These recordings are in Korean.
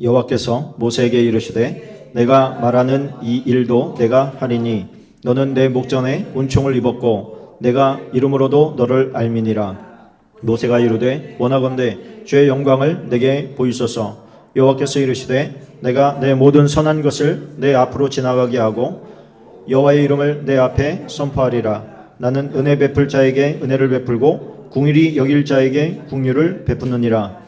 여호와께서 모세에게 이르시되 내가 말하는 이 일도 내가 하리니 너는 내 목전에 은총을 입었고 내가 이름으로도 너를 알미니라. 모세가 이르되 원하건대 주의 영광을 내게 보이소서. 여호와께서 이르시되 내가 내 모든 선한 것을 내 앞으로 지나가게 하고 여호와의 이름을 내 앞에 선포하리라. 나는 은혜 베풀 자에게 은혜를 베풀고 궁일이 여길 자에게 궁휼을 베푸느니라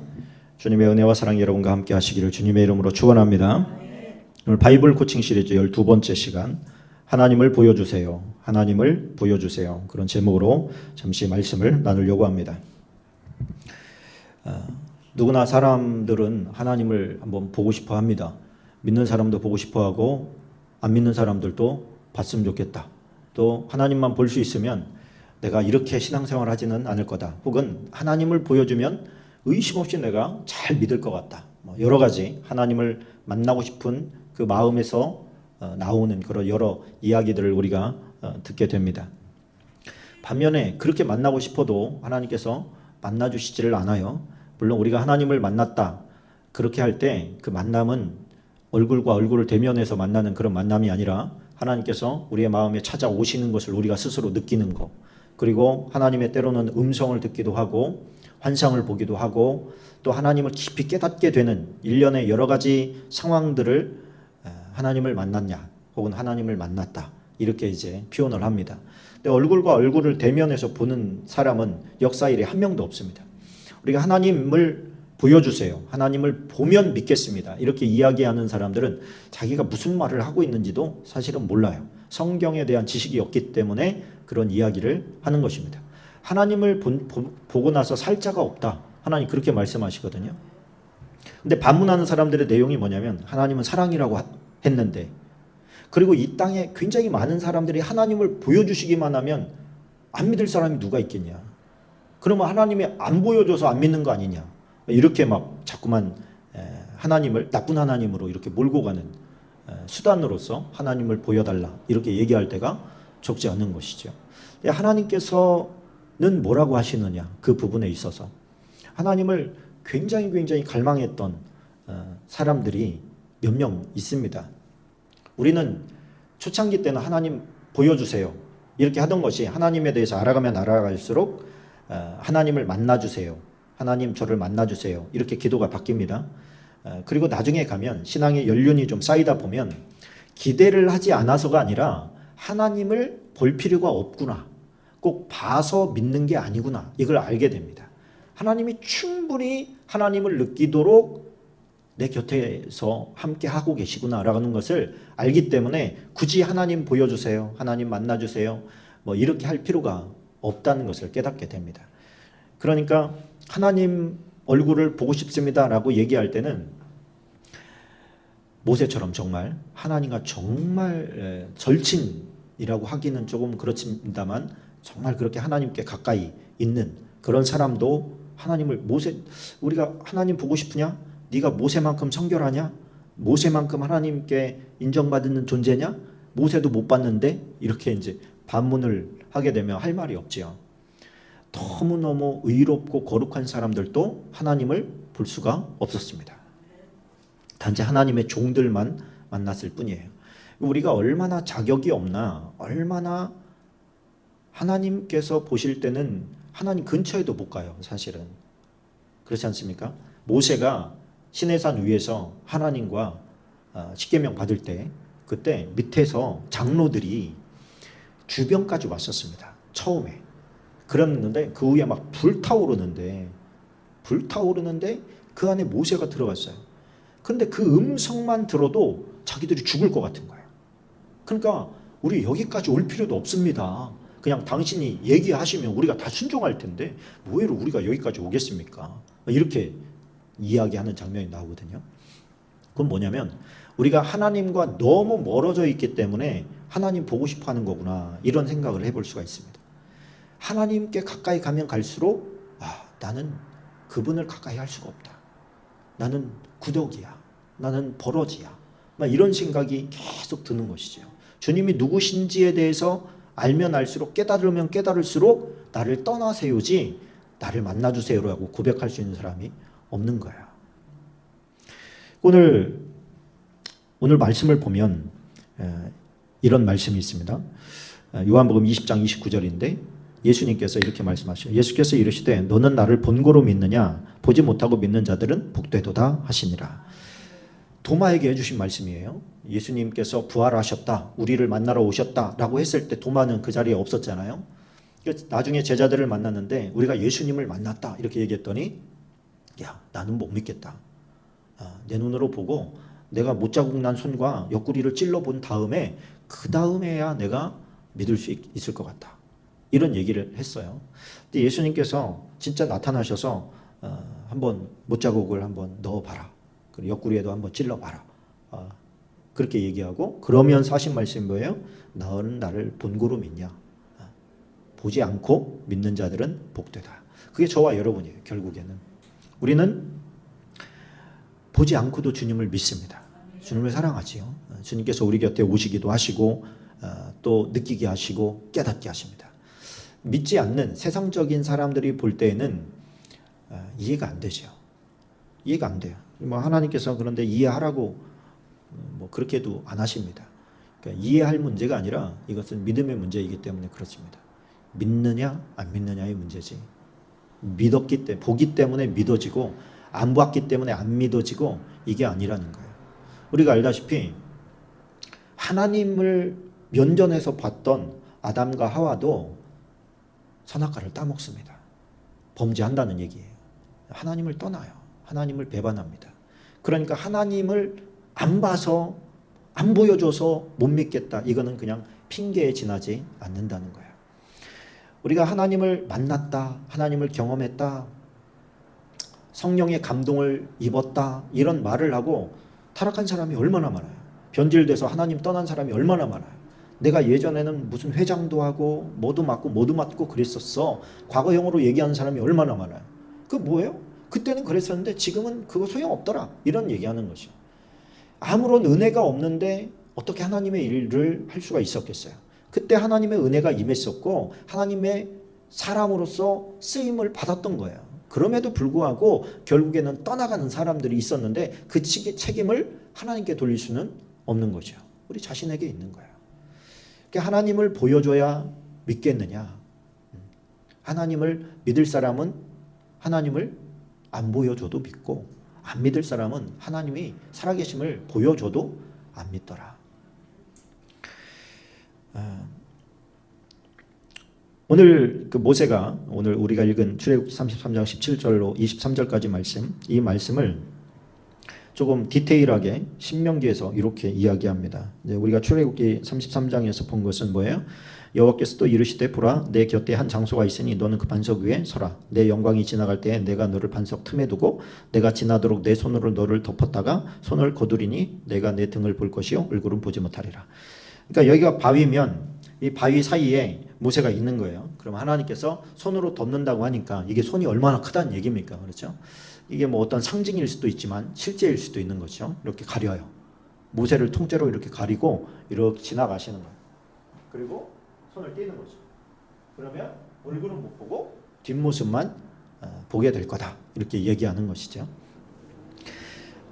주님의 은혜와 사랑이 여러분과 함께 하시기를 주님의 이름으로 축원합니다. 오늘 바이블 코칭 시리즈 12번째 시간 하나님을 보여주세요. 하나님을 보여주세요. 그런 제목으로 잠시 말씀을 나누려고 합니다. 아, 누구나 사람들은 하나님을 한번 보고 싶어 합니다. 믿는 사람도 보고 싶어 하고 안 믿는 사람들도 봤으면 좋겠다. 또 하나님만 볼 수 있으면 내가 이렇게 신앙생활 하지는 않을 거다. 혹은 하나님을 보여주면 의심 없이 내가 잘 믿을 것 같다. 뭐 여러 가지 하나님을 만나고 싶은 그 마음에서 어, 나오는 그런 여러 이야기들을 우리가 어, 듣게 됩니다. 반면에 그렇게 만나고 싶어도 하나님께서 만나 주시지를 않아요. 물론 우리가 하나님을 만났다. 그렇게 할 때 그 만남은 얼굴과 얼굴을 대면해서 만나는 그런 만남이 아니라 하나님께서 우리의 마음에 찾아오시는 것을 우리가 스스로 느끼는 것. 그리고 하나님의 때로는 음성을 듣기도 하고 환상을 보기도 하고 또 하나님을 깊이 깨닫게 되는 일련의 여러 가지 상황들을 하나님을 만났냐 혹은 하나님을 만났다 이렇게 이제 표현을 합니다. 근데 얼굴과 얼굴을 대면해서 보는 사람은 역사 일에 한 명도 없습니다. 우리가 하나님을 보여주세요. 하나님을 보면 믿겠습니다. 이렇게 이야기하는 사람들은 자기가 무슨 말을 하고 있는지도 사실은 몰라요. 성경에 대한 지식이 없기 때문에 그런 이야기를 하는 것입니다. 하나님을 본, 보, 보고 나서 살 자가 없다. 하나님 그렇게 말씀하시거든요. 근데 반문하는 사람들의 내용이 뭐냐면 하나님은 사랑이라고 했는데 그리고 이 땅에 굉장히 많은 사람들이 하나님을 보여주시기만 하면 안 믿을 사람이 누가 있겠냐. 그러면 하나님이 안 보여줘서 안 믿는 거 아니냐. 이렇게 막 자꾸만 하나님을 나쁜 하나님으로 이렇게 몰고 가는 수단으로서 하나님을 보여달라 이렇게 얘기할 때가 적지 않은 것이죠. 하나님께서 는 뭐라고 하시느냐 그 부분에 있어서 하나님을 굉장히 굉장히 갈망했던 어, 사람들이 몇 명 있습니다. 우리는 초창기 때는 하나님 보여주세요 이렇게 하던 것이 하나님에 대해서 알아가면 알아갈수록 어, 하나님을 만나주세요. 하나님 저를 만나주세요. 이렇게 기도가 바뀝니다. 어, 그리고 나중에 가면 신앙의 연륜이 좀 쌓이다 보면 기대를 하지 않아서가 아니라 하나님을 볼 필요가 없구나. 꼭 봐서 믿는 게 아니구나. 이걸 알게 됩니다. 하나님이 충분히 하나님을 느끼도록 내 곁에서 함께 하고 계시구나라는 것을 알기 때문에 굳이 하나님 보여주세요. 하나님 만나주세요. 뭐 이렇게 할 필요가 없다는 것을 깨닫게 됩니다. 그러니까 하나님 얼굴을 보고 싶습니다라고 얘기할 때는 모세처럼 정말 하나님과 정말 절친이라고 하기는 조금 그렇습니다만 정말 그렇게 하나님께 가까이 있는 그런 사람도 하나님을 모세 우리가 하나님 보고 싶으냐? 네가 모세만큼 성결하냐? 모세만큼 하나님께 인정받는 존재냐? 모세도 못 봤는데 이렇게 이제 반문을 하게 되면 할 말이 없지요. 너무너무 의롭고 거룩한 사람들도 하나님을 볼 수가 없었습니다. 단지 하나님의 종들만 만났을 뿐이에요. 우리가 얼마나 자격이 없나, 얼마나 하나님께서 보실 때는 하나님 근처에도 못 가요, 사실은. 그렇지 않습니까? 모세가 시내산 위에서 하나님과 아, 십계명 받을 때 그때 밑에서 장로들이 주변까지 왔었습니다. 처음에. 그랬는데 그 위에 막 불타오르는데 불타오르는데 그 안에 모세가 들어갔어요. 근데 그 음성만 들어도 자기들이 죽을 것 같은 거예요. 그러니까 우리 여기까지 올 필요도 없습니다. 그냥 당신이 얘기하시면 우리가 다 순종할 텐데 뭐해로 우리가 여기까지 오겠습니까? 이렇게 이야기하는 장면이 나오거든요. 그건 뭐냐면 우리가 하나님과 너무 멀어져 있기 때문에 하나님 보고 싶어 하는 거구나. 이런 생각을 해볼 수가 있습니다. 하나님께 가까이 가면 갈수록 아, 나는 그분을 가까이 할 수가 없다. 나는 구덕이야. 나는 버러지야. 막 이런 생각이 계속 드는 것이죠. 주님이 누구신지에 대해서 알면 알수록 깨달으면 깨달을수록 나를 떠나세요지 나를 만나주세요라고 고백할 수 있는 사람이 없는 거야. 오늘 오늘 말씀을 보면 에, 이런 말씀이 있습니다. 에, 요한복음 20장 29절인데 예수님께서 이렇게 말씀하시죠. 예수께서 이르시되 너는 나를 본고로 믿느냐 보지 못하고 믿는 자들은 복되도다 하시니라. 도마에게 해주신 말씀이에요. 예수님께서 부활하셨다, 우리를 만나러 오셨다라고 했을 때 도마는 그 자리에 없었잖아요. 그러니까 나중에 제자들을 만났는데 우리가 예수님을 만났다 이렇게 얘기했더니 야 나는 못 믿겠다. 아, 내 눈으로 보고 내가 못자국 난 손과 옆구리를 찔러 본 다음에 그 다음에야 내가 믿을 수 있, 있을 것 같다. 이런 얘기를 했어요. 근데 예수님께서 진짜 나타나셔서 어, 한번 못자국을 한번 넣어봐라. 옆구리에도 한번 찔러봐라. 아, 그렇게 얘기하고 그러면서 하신 말씀이 뭐예요? 너는 나를 본고로 믿냐? 아, 보지 않고 믿는 자들은 복되다. 그게 저와 여러분이에요. 결국에는 우리는 보지 않고도 주님을 믿습니다. 주님을 사랑하지요. 어, 주님께서 우리 곁에 오시기도 하시고 어, 또 느끼게 하시고 깨닫게 하십니다. 믿지 않는 세상적인 사람들이 볼 때에는 어, 이해가 안 되죠. 이해가 안 돼요. 뭐 하나님께서 그런데 이해하라고 뭐 그렇게도 안 하십니다. 그러니까 이해할 문제가 아니라 이것은 믿음의 문제이기 때문에 그렇습니다. 믿느냐 안 믿느냐의 문제지. 믿었기 때문에 보기 때문에 믿어지고 안 봤기 때문에 안 믿어지고 이게 아니라는 거예요. 우리가 알다시피 하나님을 면전에서 봤던 아담과 하와도 선악과를 따먹습니다. 범죄한다는 얘기예요. 하나님을 떠나요. 하나님을 배반합니다. 그러니까 하나님을 안 봐서 안 보여줘서 못 믿겠다. 이거는 그냥 핑계에 지나지 않는다는 거예요. 우리가 하나님을 만났다, 하나님을 경험했다, 성령의 감동을 입었다 이런 말을 하고 타락한 사람이 얼마나 많아요. 변질돼서 하나님 떠난 사람이 얼마나 많아요. 내가 예전에는 무슨 회장도 하고 뭐도 맡고 뭐도 맡고 그랬었어. 과거형으로 얘기하는 사람이 얼마나 많아요. 그 뭐예요? 그때는 그랬었는데 지금은 그거 소용없더라. 이런 얘기하는 것이요. 아무런 은혜가 없는데 어떻게 하나님의 일을 할 수가 있었겠어요? 그때 하나님의 은혜가 임했었고 하나님의 사람으로서 쓰임을 받았던 거예요. 그럼에도 불구하고 결국에는 떠나가는 사람들이 있었는데 그 책임을 하나님께 돌릴 수는 없는 거죠. 우리 자신에게 있는 거예요. 그러니까 하나님을 보여줘야 믿겠느냐? 하나님을 믿을 사람은 하나님을 안 보여줘도 믿고 안 믿을 사람은 하나님이 살아계심을 보여줘도 안 믿더라. 아, 오늘 그 모세가 오늘 우리가 읽은 출애굽 33장 17절로 23절까지 말씀 이 말씀을 조금 디테일하게 신명기에서 이렇게 이야기합니다. 이제 우리가 출애굽기 33장에서 본 것은 뭐예요? 여호와께서 또 이르시되 보라 내 곁에 한 장소가 있으니 너는 그 반석 위에 서라 내 영광이 지나갈 때에 내가 너를 반석 틈에 두고 내가 지나도록 내 손으로 너를 덮었다가 손을 거두리니 내가 내 등을 볼 것이요 얼굴은 보지 못하리라. 그러니까 여기가 바위면 이 바위 사이에 모세가 있는 거예요. 그럼 하나님께서 손으로 덮는다고 하니까 이게 손이 얼마나 크다는 얘기입니까? 그렇죠? 이게 뭐 어떤 상징일 수도 있지만 실제일 수도 있는 거죠. 이렇게 가려요. 모세를 통째로 이렇게 가리고 이렇게 지나가시는 거예요. 그리고 손을 떼는 거죠. 그러면 얼굴은 못 보고 뒷모습만 어, 보게 될 거다. 이렇게 얘기하는 것이죠.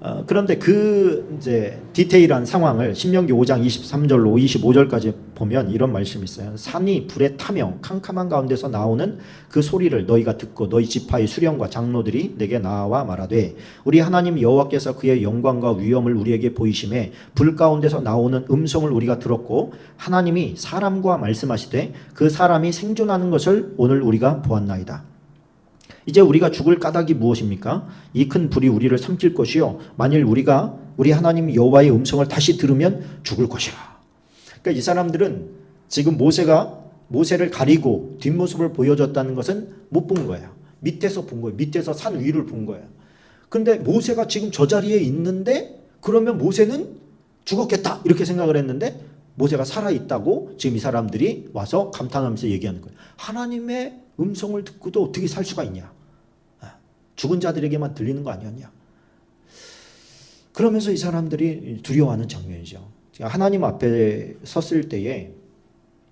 어, 그런데 그 이제 디테일한 상황을 신명기 5장 23절로 25절까지 보면 이런 말씀이 있어요. 산이 불에 타며 캄캄한 가운데서 나오는 그 소리를 너희가 듣고 너희 지파의 수령과 장로들이 내게 나와 말하되 우리 하나님 여호와께서 그의 영광과 위엄을 우리에게 보이심에 불 가운데서 나오는 음성을 우리가 들었고 하나님이 사람과 말씀하시되 그 사람이 생존하는 것을 오늘 우리가 보았나이다. 이제 우리가 죽을 까닭이 무엇입니까? 이 큰 불이 우리를 삼킬 것이요. 만일 우리가 우리 하나님 여호와의 음성을 다시 들으면 죽을 것이라. 그러니까 이 사람들은 지금 모세가 모세를 가리고 뒷모습을 보여줬다는 것은 못 본 거예요. 밑에서 본 거예요. 밑에서 산 위를 본 거예요. 근데 모세가 지금 저 자리에 있는데 그러면 모세는 죽었겠다 이렇게 생각을 했는데 모세가 살아 있다고 지금 이 사람들이 와서 감탄하면서 얘기하는 거예요. 하나님의 음성을 듣고도 어떻게 살 수가 있냐? 아, 죽은 자들에게만 들리는 거 아니었냐? 그러면서 이 사람들이 두려워하는 장면이죠. 하나님 앞에 섰을 때에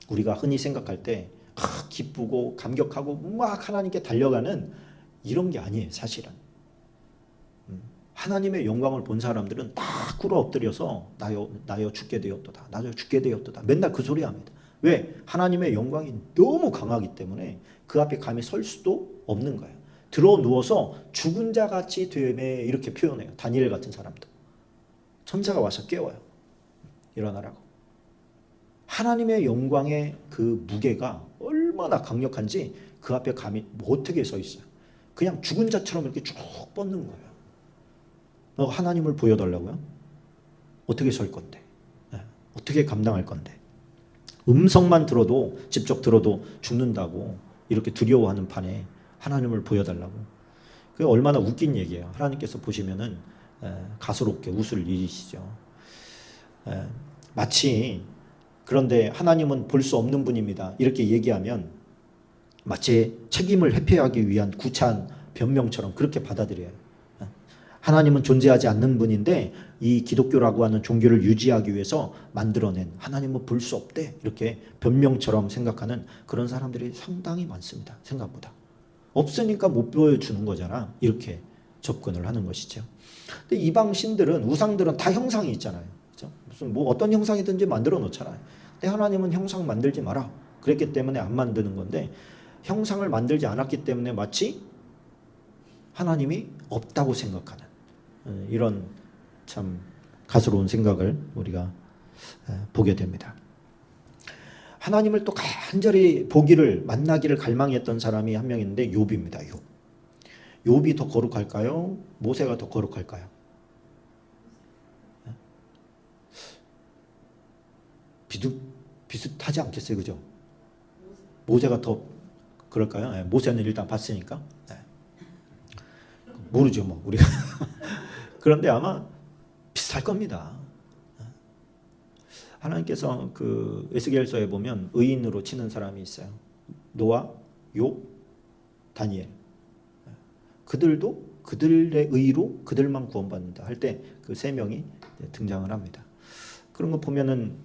우리가 흔히 생각할 때 아, 기쁘고 감격하고 막 하나님께 달려가는 이런 게 아니에요, 사실은. 음, 하나님의 영광을 본 사람들은 다 꿇어 엎드려서 나여 나여 죽게 되었도다. 나여 죽게 되었도다. 맨날 그 소리 합니다. 왜? 하나님의 영광이 너무 강하기 때문에 그 앞에 감히 설 수도 없는 거예요. 들어 누워서 죽은 자 같이 되매 이렇게 표현해요. 다니엘 같은 사람도. 천사가 와서 깨워요. 일어나라고. 하나님의 영광의 그 무게가 얼마나 강력한지 그 앞에 감히 뭐 어떻게 서 있어요. 그냥 죽은 자처럼 이렇게 쭉 뻗는 거예요. 너 하나님을 보여달라고요? 어떻게 설 건데? 네. 어떻게 감당할 건데? 음성만 들어도 직접 들어도 죽는다고 이렇게 두려워하는 판에 하나님을 보여달라고. 그게 얼마나 웃긴 얘기예요. 하나님께서 보시면은 에, 가소롭게 웃을 일이시죠. 에, 마치 그런데 하나님은 볼 수 없는 분입니다. 이렇게 얘기하면 마치 책임을 회피하기 위한 구차한 변명처럼 그렇게 받아들여요. 하나님은 존재하지 않는 분인데 이 기독교라고 하는 종교를 유지하기 위해서 만들어낸 하나님은 볼 수 없대 이렇게 변명처럼 생각하는 그런 사람들이 상당히 많습니다. 생각보다 없으니까 못 보여주는 거잖아 이렇게 접근을 하는 것이죠. 근데 이방 신들은 우상들은 다 형상이 있잖아요. 그렇죠? 무슨 뭐 어떤 형상이든지 만들어 놓잖아요. 근데 하나님은 형상 만들지 마라. 그랬기 때문에 안 만드는 건데 형상을 만들지 않았기 때문에 마치 하나님이 없다고 생각하는 어, 이런 참 가스로운 생각을 우리가 어, 보게 됩니다. 하나님을 또 간절히 보기를 만나기를 갈망했던 사람이 한 명 있는데 욥입니다. 욥. 욥이 더 거룩할까요? 모세가 더 거룩할까요? 비슷 비슷하지 않겠어요, 그죠? 모세가 더 그럴까요? 네, 모세는 일단 봤으니까 네. 모르죠, 뭐 우리가 그런데 아마 비슷할 겁니다. 하나님께서 그 에스겔서에 보면 의인으로 치는 사람이 있어요. 노아, 욥, 다니엘. 그들도 그들의 의로 그들만 구원받는다 할 때 그 세 명이 등장을 합니다. 그런 거 보면은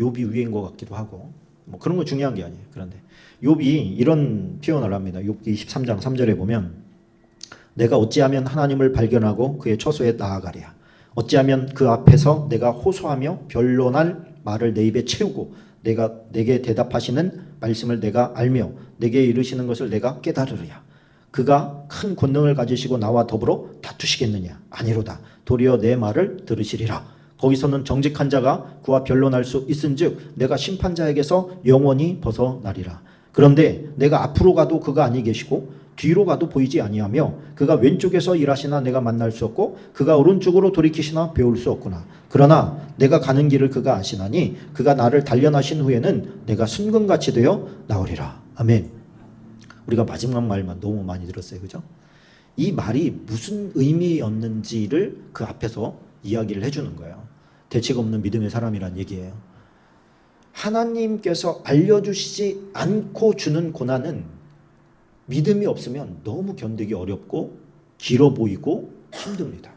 욥이 위인 것 같기도 하고 뭐 그런 거 중요한 게 아니에요. 그런데 욥이 이런 표현을 합니다. 욥기 23장 3절에 보면 내가 어찌하면 하나님을 발견하고 그의 처소에 나아가랴. 어찌하면 그 앞에서 내가 호소하며 변론할 말을 내 입에 채우고 내가 내게 대답하시는 말씀을 내가 알며 내게 이르시는 것을 내가 깨달으랴. 그가 큰 권능을 가지시고 나와 더불어 다투시겠느냐? 아니로다. 도리어 내 말을 들으시리라. 거기서는 정직한 자가 그와 변론할 수 있은즉 내가 심판자에게서 영원히 벗어나리라. 그런데 내가 앞으로 가도 그가 아니 계시고 뒤로 가도 보이지 아니하며 그가 왼쪽에서 일하시나 내가 만날 수 없고 그가 오른쪽으로 돌이키시나 배울 수 없구나. 그러나 내가 가는 길을 그가 아시나니 그가 나를 단련하신 후에는 내가 순금같이 되어 나오리라. 아멘. 우리가 마지막 말만 너무 많이 들었어요. 그죠? 이 말이 무슨 의미였는지를 그 앞에서 이야기를 해주는 거예요. 대책 없는 믿음의 사람이란 얘기예요. 하나님께서 알려주시지 않고 주는 고난은 믿음이 없으면 너무 견디기 어렵고 길어 보이고 힘듭니다.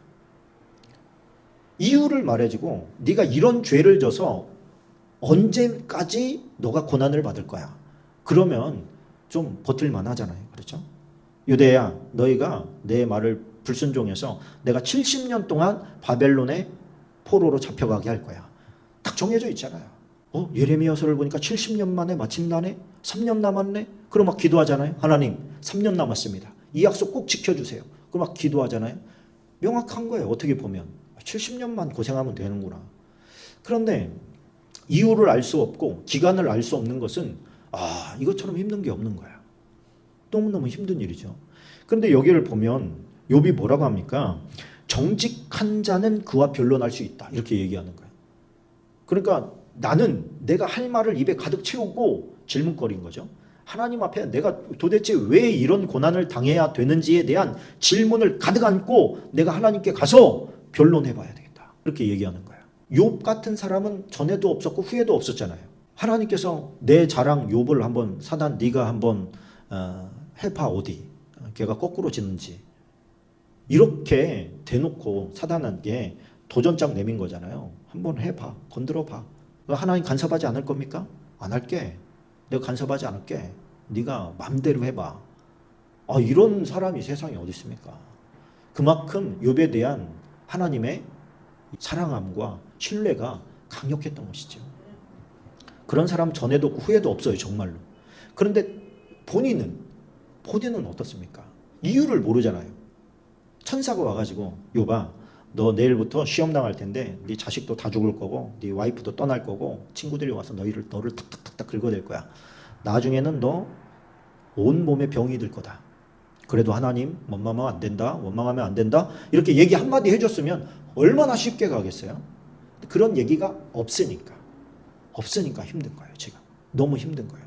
이유를 말해주고 네가 이런 죄를 져서 언제까지 너가 고난을 받을 거야. 그러면 좀 버틸만 하잖아요. 그렇죠? 유대야 너희가 내 말을 불순종해서 내가 70년 동안 바벨론의 포로로 잡혀가게 할 거야. 딱 정해져 있잖아요. 어, 예레미야서를 보니까 70년 만에 마침 나네? 3년 남았네? 그럼 막 기도하잖아요. 하나님, 3년 남았습니다. 이 약속 꼭 지켜주세요. 그럼 막 기도하잖아요. 명확한 거예요. 어떻게 보면. 70년만 고생하면 되는구나. 그런데 이유를 알 수 없고 기간을 알 수 없는 것은 아, 이것처럼 힘든 게 없는 거야. 너무너무 힘든 일이죠. 그런데 여기를 보면 욥이 뭐라고 합니까? 정직한 자는 그와 변론할 수 있다. 이렇게 얘기하는 거예요. 그러니까 나는 내가 할 말을 입에 가득 채우고 질문거리인 거죠. 하나님 앞에 내가 도대체 왜 이런 고난을 당해야 되는지에 대한 질문을 가득 안고 내가 하나님께 가서 변론해 봐야 되겠다. 이렇게 얘기하는 거예요. 욥 같은 사람은 전에도 없었고 후에도 없었잖아요. 하나님께서 내 자랑 욥을 한번 사단 네가 한번 어, 해봐 어디 걔가 거꾸로 지는지 이렇게 대놓고 사단에게 도전장 내민 거잖아요. 한번 해봐 건드려봐. 하나님 간섭하지 않을 겁니까? 안 할게. 내가 간섭하지 않을게. 네가 맘대로 해봐. 아 이런 사람이 세상에 어디 있습니까? 그만큼 욥에 대한 하나님의 사랑함과 신뢰가 강력했던 것이죠. 그런 사람 전에도 없고 후에도 없어요, 정말로. 그런데 본인은 본인은 어떻습니까? 이유를 모르잖아요. 천사가 와가지고 요봐, 너 내일부터 시험 당할 텐데 네 자식도 다 죽을 거고 네 와이프도 떠날 거고 친구들이 와서 너희를 너를 탁탁탁탁 긁어댈 거야. 나중에는 너 온 몸에 병이 들 거다. 그래도 하나님 원망하면 안 된다. 원망하면 안 된다. 이렇게 얘기 한마디 해줬으면 얼마나 쉽게 가겠어요? 그런 얘기가 없으니까. 없으니까 힘든 거예요, 지금. 너무 힘든 거예요.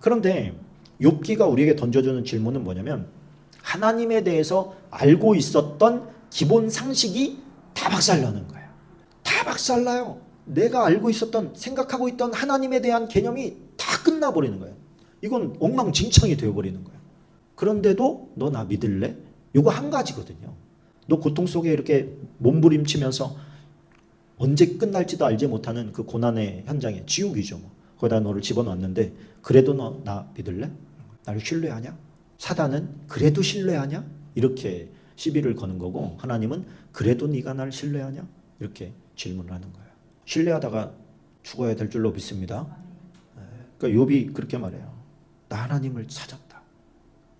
그런데 욥기가 우리에게 던져주는 질문은 뭐냐면 하나님에 대해서 알고 있었던 기본 상식이 다 박살나는 거예요. 다 박살나요. 내가 알고 있었던 생각하고 있던 하나님에 대한 개념이 다 끝나버리는 거예요. 이건 엉망진창이 되어버리는 거예요. 그런데도 너 나 믿을래? 요거 한 가지거든요. 너 고통 속에 이렇게 몸부림치면서 언제 끝날지도 알지 못하는 그 고난의 현장에 지옥이죠. 뭐. 거기다 너를 집어넣었는데 그래도 너 나 믿을래? 나를 신뢰하냐? 사단은 그래도 신뢰하냐? 이렇게 시비를 거는 거고 하나님은 그래도 네가 날 신뢰하냐? 이렇게 질문을 하는 거예요. 신뢰하다가 죽어야 될 줄로 믿습니다. 그러니까 욥이 그렇게 말해요. 나 하나님을 찾았다.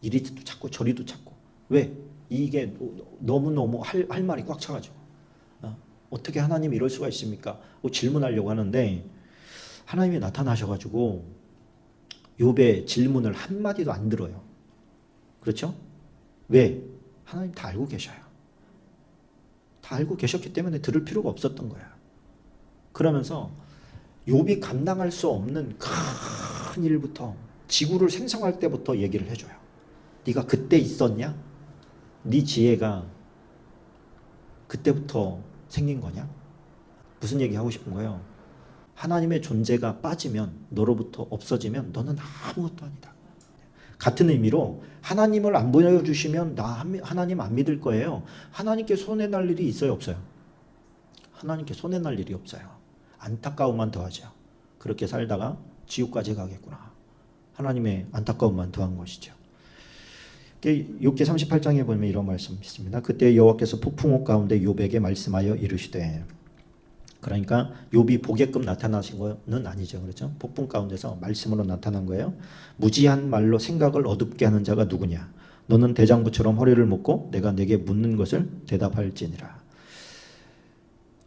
이리도 찾고 저리도 찾고. 왜? 이게 너무 너무 할, 할 말이 꽉 차가지고. 어? 어떻게 하나님이 이럴 수가 있습니까? 뭐 질문하려고 하는데 하나님이 나타나셔가지고 욥의 질문을 한 마디도 안 들어요. 그렇죠? 왜? 하나님 다 알고 계셔요. 다 알고 계셨기 때문에 들을 필요가 없었던 거야. 그러면서 욥이 감당할 수 없는 큰 일부터 지구를 생성할 때부터 얘기를 해줘요. 네가 그때 있었냐? 네 지혜가 그때부터 생긴 거냐? 무슨 얘기 하고 싶은 거예요? 하나님의 존재가 빠지면 너로부터 없어지면 너는 아무것도 아니다. 같은 의미로 하나님을 안 보여주시면 나 하나님 안 믿을 거예요. 하나님께 손해 날 일이 있어요, 없어요? 하나님께 손해 날 일이 없어요. 안타까움만 더하죠. 그렇게 살다가 지옥까지 가겠구나. 하나님의 안타까움만 더한 것이죠. 6개 38장에 보면 이런 말씀 있습니다. 그때 여호와께서 폭풍옥 가운데 욥에게 말씀하여 이르시되 그러니까 욥이 보게끔 나타나신 거는 아니죠. 그렇죠? 폭풍 가운데서 말씀으로 나타난 거예요. 무지한 말로 생각을 어둡게 하는 자가 누구냐? 너는 대장부처럼 허리를 묶고 내가 내게 묻는 것을 대답할지니라.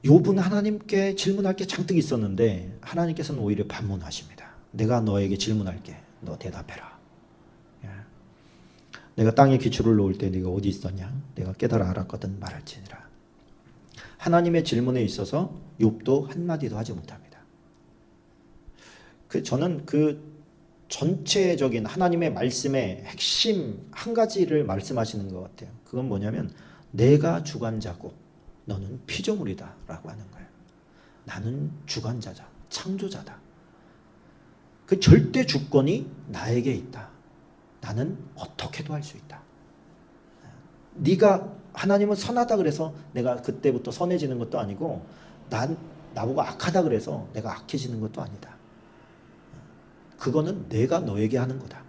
욥은 하나님께 질문할 게 잔뜩 있었는데 하나님께서는 오히려 반문하십니다. 내가 너에게 질문할게. 너 대답해라. 예. 내가 땅에 기초를 놓을 때 네가 어디 있었냐? 내가 깨달아 알았거든 말할지니라. 하나님의 질문에 있어서 욥도 한마디도 하지 못합니다. 그 저는 그 전체적인 하나님의 말씀의 핵심 한 가지를 말씀하시는 것 같아요. 그건 뭐냐면 내가 주관자고 너는 피조물이다라고 하는 거예요. 나는 주관자자, 창조자다. 그 절대 주권이 나에게 있다. 나는 어떻게도 할 수 있다. 네가 하나님은 선하다 그래서 내가 그때부터 선해지는 것도 아니고 난 나보고 악하다 그래서 내가 악해지는 것도 아니다. 그거는 내가 너에게 하는 거다.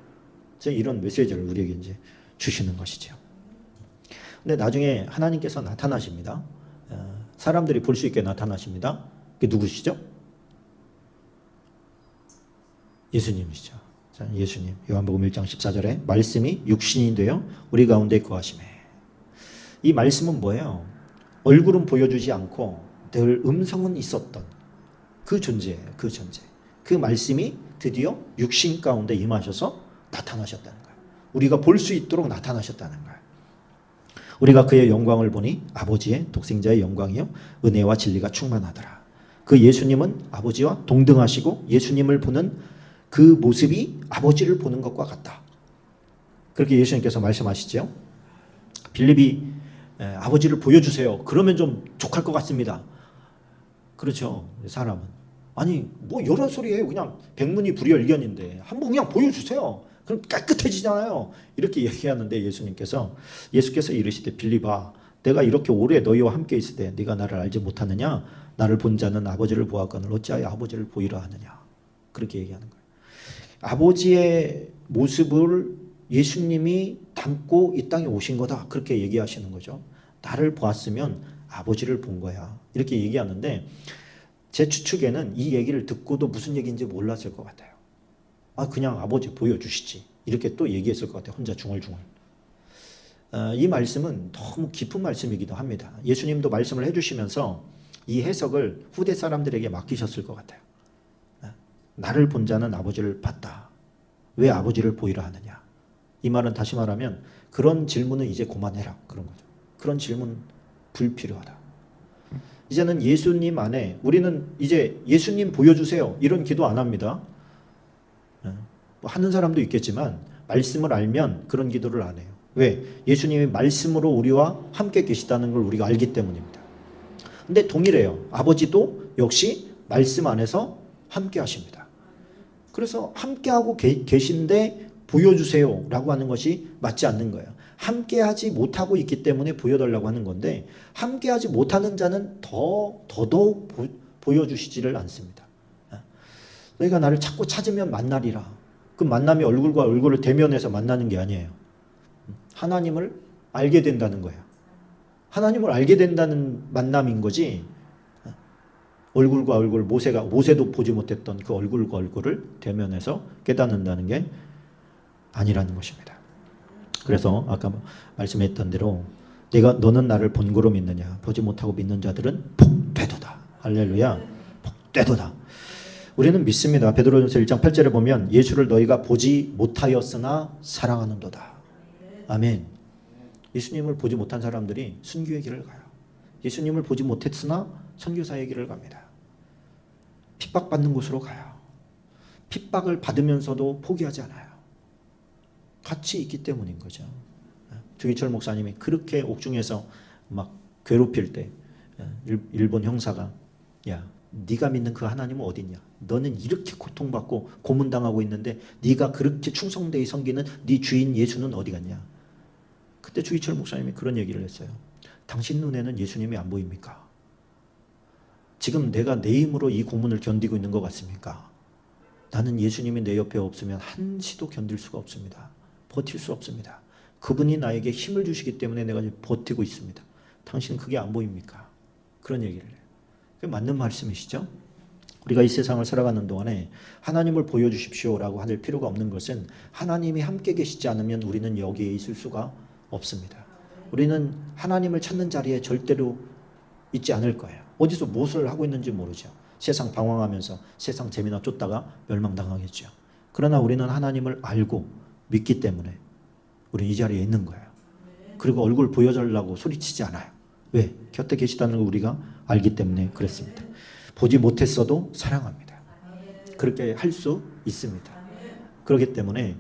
이런 메시지를 우리에게 이제 주시는 것이죠. 근데 나중에 하나님께서 나타나십니다. 어, 사람들이 볼 수 있게 나타나십니다. 그게 누구시죠? 예수님이시죠. 자, 예수님. 요한복음 1장 14절에 말씀이 육신이 되어 우리 가운데 거하심에. 이 말씀은 뭐예요? 얼굴은 보여주지 않고 늘 음성은 있었던 그 존재예요. 그 존재. 그 말씀이 드디어 육신 가운데 임하셔서 나타나셨다는 거예요. 우리가 볼 수 있도록 나타나셨다는 거예요. 우리가 그의 영광을 보니 아버지의 독생자의 영광이요 은혜와 진리가 충만하더라. 그 예수님은 아버지와 동등하시고 예수님을 보는 그 모습이 아버지를 보는 것과 같다. 그렇게 예수님께서 말씀하시죠. 빌립이 아버지를 보여주세요. 그러면 좀 족할 것 같습니다. 그렇죠. 사람은. 아니, 뭐 여러 소리예요. 그냥 백문이 불여일견인데 한번 그냥 보여주세요. 그럼 깨끗해지잖아요. 이렇게 얘기하는데 예수님께서 예수께서 이르시되 빌리바 내가 이렇게 오래 너희와 함께 있을 때 네가 나를 알지 못하느냐 나를 본 자는 아버지를 보았거늘 어찌하여 아버지를 보이라 하느냐 그렇게 얘기하는 거예요. 아버지의 모습을 예수님이 담고 이 땅에 오신 거다 그렇게 얘기하시는 거죠. 나를 보았으면 아버지를 본 거야 이렇게 얘기하는데 제 추측에는 이 얘기를 듣고도 무슨 얘기인지 몰랐을 것 같아요. 아 그냥 아버지 보여주시지 이렇게 또 얘기했을 것 같아요. 혼자 중얼중얼. 어, 이 말씀은 너무 깊은 말씀이기도 합니다. 예수님도 말씀을 해주시면서 이 해석을 후대 사람들에게 맡기셨을 것 같아요. 어, 나를 본 자는 아버지를 봤다. 왜 아버지를 보이라 하느냐? 이 말은 다시 말하면 그런 질문은 이제 그만해라 그런 거죠. 그런 질문 불필요하다. 이제는 예수님 안에 우리는 이제 예수님 보여주세요 이런 기도 안 합니다. 어, 뭐 하는 사람도 있겠지만 말씀을 알면 그런 기도를 안 해요. 왜? 예수님이 말씀으로 우리와 함께 계시다는 걸 우리가 알기 때문입니다. 근데 동일해요. 아버지도 역시 말씀 안에서 함께 하십니다. 그래서 함께 하고 계신데 보여주세요 라고 하는 것이 맞지 않는 거예요. 함께 하지 못하고 있기 때문에 보여달라고 하는 건데 함께 하지 못하는 자는 더 더더욱 보, 보여주시지를 않습니다. 너희가 나를 찾고 찾으면 만나리라. 그 만남이 얼굴과 얼굴을 대면해서 만나는 게 아니에요. 하나님을 알게 된다는 거예요. 하나님을 알게 된다는 만남인 거지. 얼굴과 얼굴 모세가 모세도 보지 못했던 그 얼굴과 얼굴을 대면해서 깨닫는다는 게 아니라는 것입니다. 그래서 아까 말씀했던 대로 내가 너는 나를 본고로 믿느냐 보지 못하고 믿는 자들은 복되도다. 할렐루야. 복되도다. 우리는 믿습니다. 베드로전서 1장 8절에 보면 예수를 너희가 보지 못하였으나 사랑하는도다. 아멘. 예수님을 보지 못한 사람들이 순교의 길을 가요. 예수님을 보지 못했으나 선교사의 길을 갑니다. 핍박받는 곳으로 가요. 핍박을 받으면서도 포기하지 않아요. 같이 있기 때문인 거죠. 주기철 목사님이 그렇게 옥중에서 막 괴롭힐 때 일본 형사가 야 네가 믿는 그 하나님은 어디냐? 너는 이렇게 고통받고 고문당하고 있는데 네가 그렇게 충성되이 섬기는 네 주인 예수는 어디 갔냐? 그때 주기철 목사님이 그런 얘기를 했어요. 당신 눈에는 예수님이 안 보입니까? 지금 내가 내 힘으로 이 고문을 견디고 있는 것 같습니까? 나는 예수님이 내 옆에 없으면 한시도 견딜 수가 없습니다. 버틸 수 없습니다. 그분이 나에게 힘을 주시기 때문에 내가 버티고 있습니다. 당신은 그게 안 보입니까? 그런 얘기를 해요. 그게 맞는 말씀이시죠? 우리가 이 세상을 살아가는 동안에 하나님을 보여주십시오라고 할 필요가 없는 것은 하나님이 함께 계시지 않으면 우리는 여기에 있을 수가 없습니다. 우리는 하나님을 찾는 자리에 절대로 있지 않을 거예요. 어디서 무엇을 하고 있는지 모르죠. 세상 방황하면서 세상 재미나 쫓다가 멸망당하겠죠. 그러나 우리는 하나님을 알고 믿기 때문에 우리는 이 자리에 있는 거예요. 그리고 얼굴 보여달라고 소리치지 않아요. 왜? 곁에 계시다는 걸 우리가 알기 때문에 그랬습니다. 보지 못했어도 사랑합니다. 그렇게 할 수 있습니다. 그렇기 때문에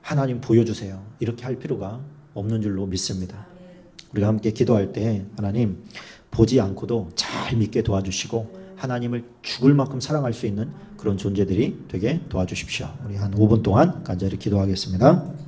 하나님 보여주세요. 이렇게 할 필요가 없는 줄로 믿습니다. 우리가 함께 기도할 때 하나님 보지 않고도 잘 믿게 도와주시고 하나님을 죽을 만큼 사랑할 수 있는 그런 존재들이 되게 도와주십시오. 우리 한 5분 동안 간절히 기도하겠습니다.